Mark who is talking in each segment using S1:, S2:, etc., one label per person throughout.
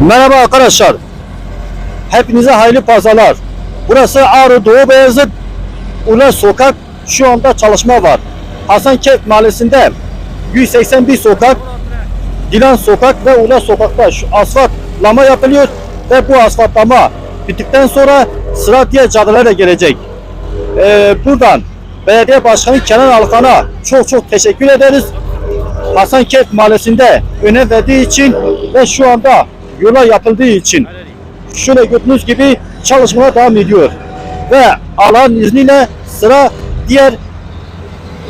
S1: Merhaba arkadaşlar. Hepinize hayırlı pazarlar. Burası Ağrı Doğu Beyazıt Ula Sokak. Şu anda çalışma var. Hasankeyf Mahallesi'nde 181 sokak, Dilan Sokak ve Ula Sokak'ta şu asfaltlama yapılıyor ve bu asfaltlama bittikten sonra sıra diğer caddelere gelecek. Ee, buradan Belediye Başkanı Kenan Alkan'a çok çok teşekkür ederiz. Hasankeyf Mahallesi'nde önem verdiği için ve şu anda yola yapıldığı için şöyle gördüğünüz gibi çalışmalar devam ediyor. Ve Allah'ın izniyle sıra diğer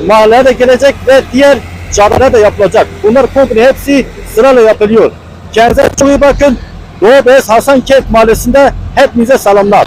S1: mahallelere de gelecek ve diğer caddelere de yapılacak. Bunlar komple hepsi sırayla yapılıyor. Kendinize çok iyi bakın. Doğu Beyaz Hasankeyf Mahallesi'nde hepinize selamlar.